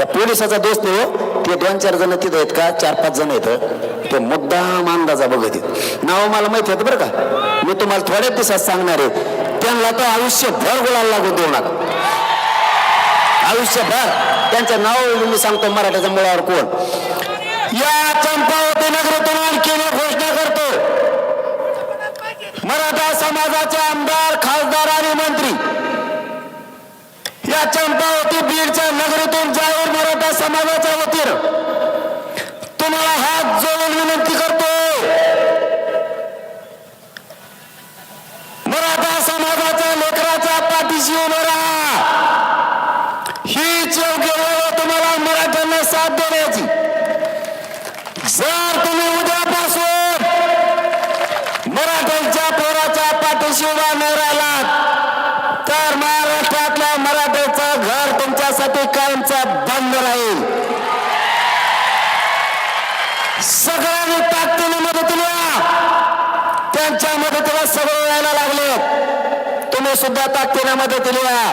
त्या पोलिसाचा दोस्त नाही हो. ते दोन चार जण तिथं आहेत का? चार पाच जण आहेत. ते मुद्दाम अंदाजा बघत आहेत. नाव मला माहिती आहेत बरं का? मी तुम्हाला थोड्याच दिवसात सांगणार आहे. त्यांना तर आयुष्यभर बोलायला लागून देऊ नका. आयुष्यभर. त्यांचं नाव मी सांगतो मराठ्याच्या मुळावर कोण. या चंपावती नगरीतून आणखी घोषणा करतो. मराठा समाजाच्या आमदार खासदार आणि मंत्री या चंपावती बीडच्या नगरीतून जाहीर मराठा समाजाच्या वतीनं तुम्हाला हात जोडून विनंती करतो मराठा समाजाच्या लेकराच्या पाठीशी उभं राहा. हीच योग्य तुम्हाला मराठ्यांना साथ देण्याची. जर तुम्ही सुद्धा ताकदीनं मदतीला या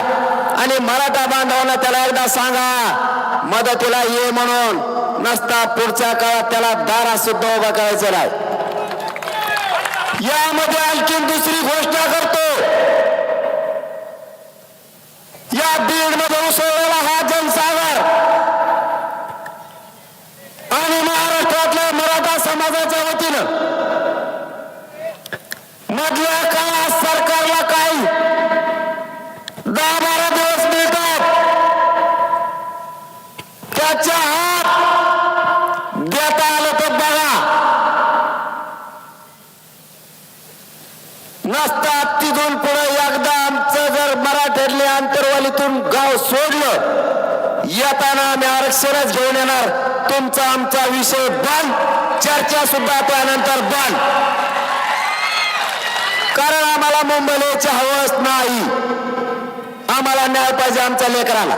आणि मराठा बांधवांना त्याला एकदा सांगा मदतीला ये म्हणून. नसता पुढच्या काळात त्याला दारा सुद्धा उभा करायचं नाही. यामध्ये आणखी दुसरी घोषणा करतो. या बीडमध्ये उसळलेला हा जनसागर. आणि महाराष्ट्रातल्या मराठा समाजाच्या वतीनं मधल्या नसतात तिथून पुढे एकदा आमचं जर मराठ्यातल्या आंतरवालीतून गाव सोडलं येताना आम्ही आरक्षणच घेऊन येणार. तुमचा आमचा विषय बंद. चर्चा सुद्धा त्यानंतर बंद. कारण आम्हाला मुंबईला यायची हवस नाही. आम्हाला न्याय पाहिजे आमच्या लेकराला.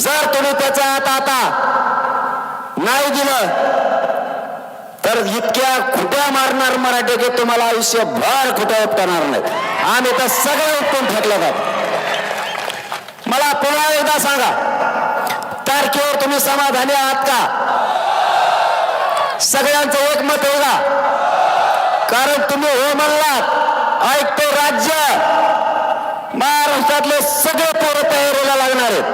जर तुम्ही त्याच्या हात आता नाही दिलं तर इतक्या खुट्या मारणार मराठी की तुम्हाला आयुष्यभर खुट्या उपटणार नाहीत आम्ही तर सगळे उपटून फेकले जात. मला पुन्हा एकदा सांगा तारखेवर तुम्ही समाधानी आहात का? सगळ्यांचं एकमत आहे का? कारण तुम्ही हो म्हणलात ऐकतो राज्य. महाराष्ट्रातले सगळे पोरं तयारीला लागणार आहेत.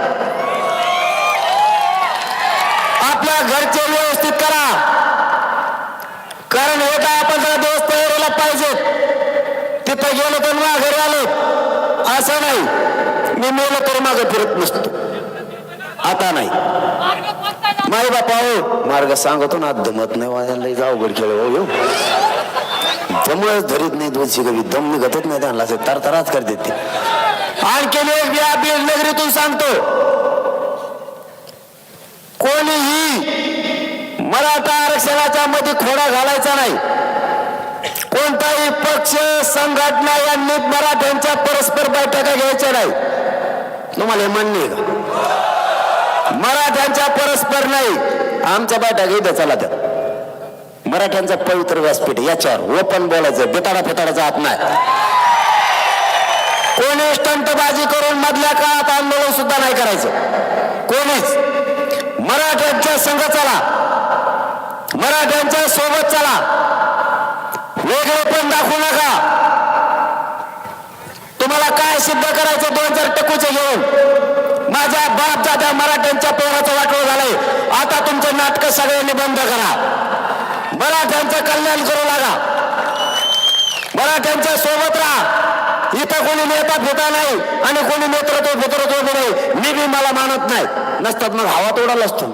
आपल्या घरचे व्यवस्थित करा कारण हे दहा पंधरा दिवस तयारीला पाहिजेत गेलो तर माघारी आलो असं नाही. मी मेलो तर मागे फिरत नसतो. आता नाही. माई बापा हो. मार्ग सांगतो ना दमत नाही वाजायला खेळ हो ह्यो. दमच धरीत नाही दोन कवी दम निघतच नाही त्यांना तर तरतराच करते ते. आणखीन एक या बीड नगरीतून सांगतो. कोणीही मराठा आरक्षणाच्या मध्ये खोडा घालायचा नाही. पक्ष संघटना यांनी मराठ्यांच्या परस्पर बैठका घ्यायच्या नाही. तुम्हाला हे म्हणणे का? मराठ्यांच्या परस्पर नाही. आमच्या बैठक इथं चला त्या. मराठ्यांचा पवित्र व्यासपीठ याच्यावर ओपन बोलायचं बेताडा फेताडाचा हात नाही. कोणी स्टंटबाजी करून मधल्या काळात आंदोलन सुद्धा नाही करायचं. कोणीच. मराठ्यांच्या संघ चला. मराठ्यांच्या सोबत चला. वेगळे पण दाखवू नका. तुम्हाला काय सिद्ध करायचं दोन चार टकूचे घेऊन? माझ्या बाप दादा मराठ्यांच्या पोराचं वाटोळ झालंय. आता तुमचं नाटक सगळ्यांनी बंद करा. मराठ्यांचं कल्याण करू लागा. मराठ्यांच्या सोबत राहा. इथं कोणी नेता फिता नाही आणि कोणी नेतृत्व तो बी नाही. मी बी मला मानत नाही. नसतात मग हवा तोडायला असतो